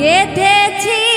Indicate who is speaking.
Speaker 1: গেথেছি